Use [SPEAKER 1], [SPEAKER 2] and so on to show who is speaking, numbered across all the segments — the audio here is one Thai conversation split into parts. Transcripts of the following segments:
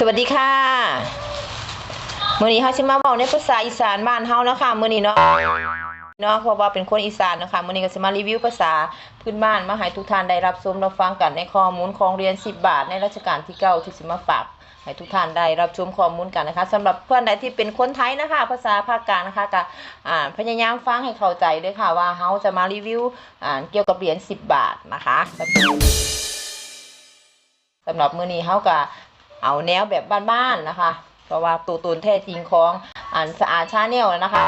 [SPEAKER 1] สวัสดีค่ะมื้อนี้เฮาสิมาเว้าในภาษาอีสานบ้านเฮาเนาะค่ะมื้อนี้เนาะเนาะเพราะว่าเป็นคนอีสานเนาะค่ะมื้อนี้ก็สิมารีวิวภาษาพื้นบ้านมาให้ทุกท่านได้รับชมรับฟังกันในข้อมูลของเรียน 10 บาท ในรัชกาลที่เก้าที่สิมาฝากให้ทุกท่านได้รับชมข้อมูลกันนะคะสำหรับเพื่อนใดที่เป็นคนไทยนะคะ ภาษาภาคกลางนะคะก็อ่าพยายามฟังให้เข้าใจด้วยค่ะว่าเฮาจะมารีวิวอ่าเกี่ยวกับเหรียญ10 บาทนะคะสำหรับมื้อนี้เฮาก็ เอาแนวแบบบ้านๆนะคะ เพราะว่าตัวตนแท้จริงของอันสะอาดชาแนลนะคะ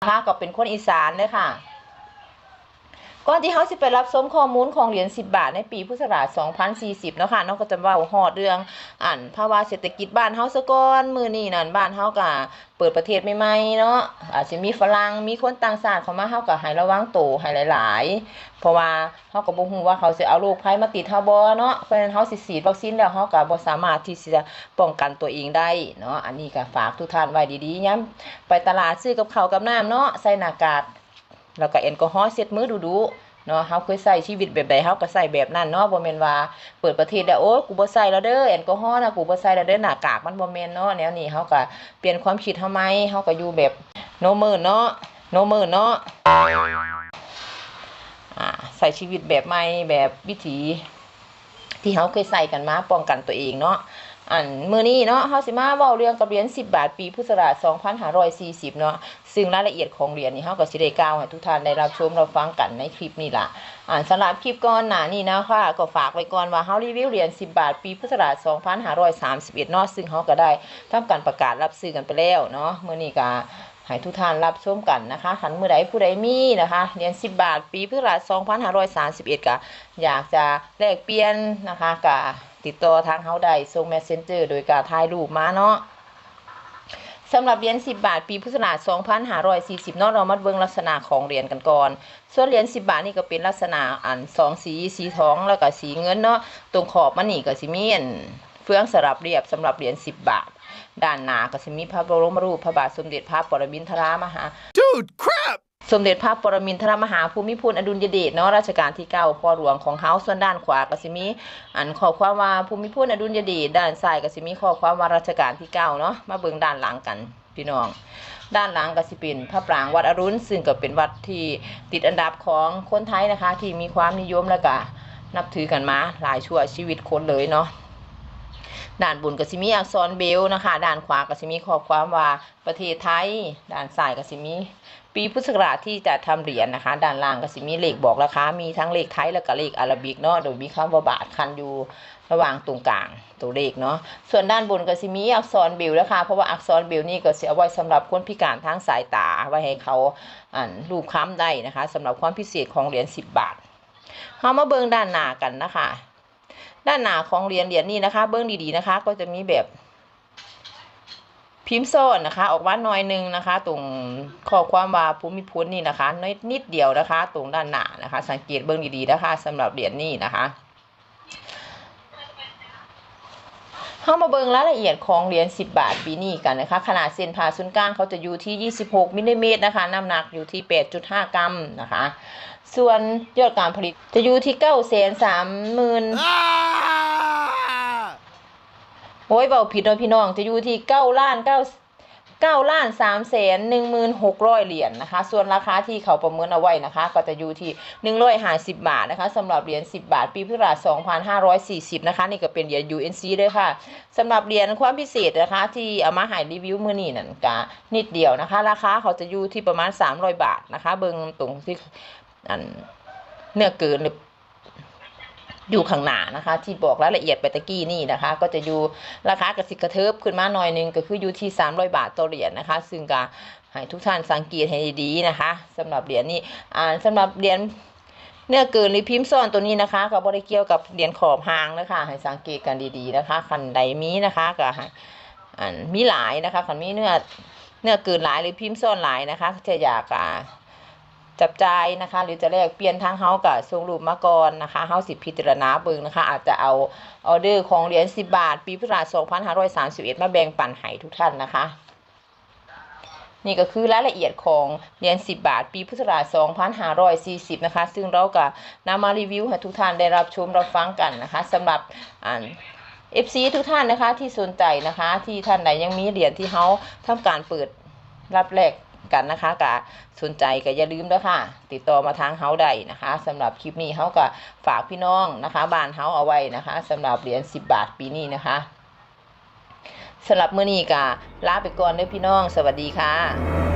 [SPEAKER 1] นะคะก็เป็นคนอีสานเลยค่ะ ก่อนที่เขาสิไปรับชมข้อมูลของเหรียญ10 บาทในปีพุทธศักราช2040เนาะค่ะเนาะก็จะว้าฮอดเรื่องอันภาวะเศรษฐกิจบ้านเฮาซะก่อนมื้อนี้นั่นบ้านเฮาก็เปิดประเทศใหม่ๆเนาะอาจจะมีฝรั่งมีคนต่างชาติเข้ามาเฮาก็ให้ระวังตัวให้หลายๆ เพราะว่าเฮาก็บ่ฮู้ว่าเขาสิเอาโรคภัยมาติดเฮาบ่เนาะเพราะฉะนั้นเฮาสิฉีดวัคซีนแล้วเฮาก็บ่สามารถที่จะป้องกันตัวเองได้เนาะอันนี้ก็ฝากทุกท่านไว้ดีๆยามไปตลาดซื้อกับข้าวกับน้ำเนาะใส่หน้ากาก แล้วก็แอลกอฮอล์เช็ดมือดูๆเนาะเฮาเคยใช้ชีวิตแบบใดเฮาก็ใช้แบบนั้นเนาะบ่แม่นว่าเปิดประเทศแล้วโอ้กูบ่ใส่แล้วเด้อแอลกอฮอล์นะกูบ่ใส่แล้วเด้อหน้ากากมันบ่แม่นเนาะแนวนี้เฮาก็เปลี่ยนความคิดเฮาไหมเฮาก็อยู่แบบโนมือเนาะโนมือเนาะใส่ชีวิตแบบใหม่แบบวิถีที่เฮาเคยใส่กันมาป้องกันตัวเองเนาะ อันมื้อนี้เนาะเฮาสิมาเว้าเรื่องกับเหรียญ10 บาทปีพุทธศักราช2540 เนาะซึ่งรายละเอียดของเหรียญนี่เฮาก็สิได้กล่าวให้ทุกท่านได้รับชมรับฟังกันในคลิปนี้ล่ะอ่าสำหรับคลิปก่อนหน้านี้นะคะก็ฝากไว้ก่อนว่าเฮารีวิวเหรียญ10 บาทปีพุทธศักราช2531เนาะซึ่งเฮาก็ได้ทำการประกาศรับซื้อกันไปแล้วเนาะมื้อนี้ก็ให้ทุกท่านรับชมกันนะคะขันมือใดผู้ใดมีนะคะเหรียญ10บาท ปีพุทธศักราช2531ก็อยากจะแลกเปลี่ยนนะคะก็ ติดต่อทางเฮาได้ส่ง Messenger โดยการถ่ายรูปมาเนาะสำหรับเหรียญ10 บาท ปีพุทธศักราช2540เนาะเรามาเบิ่งลักษณะของเหรียญกันก่อน ส่วนเหรียญ10 บาทนี่ก็เป็นลักษณะอันสองสีสีทองแล้วก็สีเงินเนาะตรงขอบมันนี่ก็สิมีอันเฟืองสลับเรียบสำหรับเหรียญ10 บาท ด้านหน้าก็จะมีพระบรมรูปพระบาทสมเด็จพระปรมินทรามหา
[SPEAKER 2] Dude, crap!
[SPEAKER 1] สมเด็จพระปรมินทรมหาภูมิพลอดุลยเดชเนาะรัชกาลที่เก้าพ่อหลวงของเฮาส่วนด้านขวาก็สิมีอันข้อความว่าภูมิพลอดุลยเดชด้านซ้ายก็สิมีข้อความว่ารัชกาลที่เก้าเนาะมาเบิ่งด้านหลังกันพี่น้อง ด้านหลังก็สิเป็นพระปรางวัดอรุณซึ่งก็เป็นวัดที่ติดอันดับของคนไทยนะคะ ที่มีความนิยมและก็นับถือกันมาหลายชั่วชีวิตคนเลยเนาะ ด้านบนก็สิมีอักษรเบลนะคะด้านขวาก็สิมีข้อความว่าประเทศไทยด้านซ้ายก็สิมีปีพุทธศักราชที่จะทำเหรียญนะคะ ด้านล่างก็สิมีเลขบอกราคา มีทั้งเลขไทยแล้วก็เลขอาราบิกเนาะ โดยมีคำว่าบาทคันอยู่ระหว่างตรงกลางตัวเลขเนาะ ส่วนด้านบนก็สิมีอักษรเบลนะคะ เพราะว่าอักษรเบลนี่ก็สิเอาไว้สำหรับคนพิการทางสายตา ไว้ให้เขาอ่านรูปค้ำได้นะคะสำหรับความพิเศษของเหรียญ10 บาทเรามาเบิ่งด้านหน้ากันนะคะ ด้านหนาของเหรียญเหรียญนี้นะคะ เบื้องดีๆนะคะ ก็จะมีแบบพิมพ์โซนนะคะ ออกมาหน่อยหนึงนะคะ ตรงข้อความว่าภูมิพลนี่นะคะน้อยนิดเดียวนะคะ ตรงด้านหน้านะคะ สังเกตเบื้องดีๆนะคะสำหรับเหรียญนี้นะคะ เข้ามาเบิ่งรายละเอียดของเหรียญ10 บาทปีนี้กันนะคะ ขนาดเส้นผ่าศูนย์กลางเขาจะอยู่ที่ 26มิลลิเมตรนะคะน้ำหนักอยู่ที่ 8.5 กรัมนะคะ ส่วนยอดการผลิตจะอยู่ที่9 3 0 0 0 0
[SPEAKER 2] Ah!
[SPEAKER 1] โอ้ยเบาผิดเนาะพี่น้องจะอยู่ที่เก้าล้านเก้าเก้าล้านสามแสนหนึ่งหมื่นหกร้อยเหรียญนะคะ ส่วนราคาที่เขาประเมินเอาไว้นะคะ ก็จะอยู่ที่หนึ่งร้อยห้าสิบบาทนะคะสำหรับเหรียญสิบบาท ปีพุทธศักราชสองพันห้าร้อยสี่สิบนะคะ นี่ก็เป็นเหรียญ UNC ด้วยค่ะสำหรับเหรียญความพิเศษนะคะ ที่เอามาใหายรีวิวมือนี่นั่นกะนิดเดียวนะคะ ราคาเขาจะอยู่ที่ประมาณสามร้อยบาทนะคะ เบิ่งตรงที่อันเนื้อเกินหรือ อยู่ข้างหน้านะคะ ที่บอกรายละเอียดไปตะกี้นี่นะคะ ก็จะอยู่ราคากระสิกระเทิบขึ้นมาหน่อยนึงก็คืออยู่ที่ 300 บาทต่อเหรียญนะคะ ซึ่งก็ให้ทุกท่านสังเกตให้ดีๆนะคะสำหรับเหรียญนี้อ่าสำหรับเหรียญเนื้อเกินหรือพิมพ์ซ่อนตัวนี้นะคะก็บบริเกี่ยวกับเหรียญขอบหางนะคะ ให้สังเกตกันดีๆนะคะคันใดมีนะคะก็ให้อ่ามีหลายนะคะคันมีเนื้อเนื้อเกินหลายหรือพิมพ์ซ่อนหลายนะคะจะอยากอ่า จับจ่ายนะคะ หรือจะแลกเปลี่ยนทางเฮากับส่งรูปมาก่อนนะคะเฮาสิพิจารณาเบิ่งนะคะ อาจจะเอาออเดอร์ของเหรียญ10 บาท ปีพุทธศักราช2531 มาแบ่งปันให้ทุกท่านนะคะ นี่ก็คือรายละเอียดของเหรียญ10 บาท ปีพุทธศักราช2540 นะคะ ซึ่งเราก็นำมารีวิวให้ทุกท่านได้รับชมรับฟังกันนะคะสำหรับอ่า FC ทุกท่านนะคะที่สนใจนะคะ ที่ท่านใดยังมีเหรียญที่เขาทำการเปิดรับแลก กันนะคะกะสนใจก็อย่าลืมด้วยค่ะ ติดต่อมาทางเฮาได้นะคะสำหรับคลิปนี้เฮาก็ฝากพี่น้องนะคะบ้านเฮาเอาไว้นะคะสำหรับเหรียญ10 บาทปีนี้นะคะสำหรับมื้อนี้ก็ลาไปก่อนเด้อพี่น้อง สวัสดีค่ะ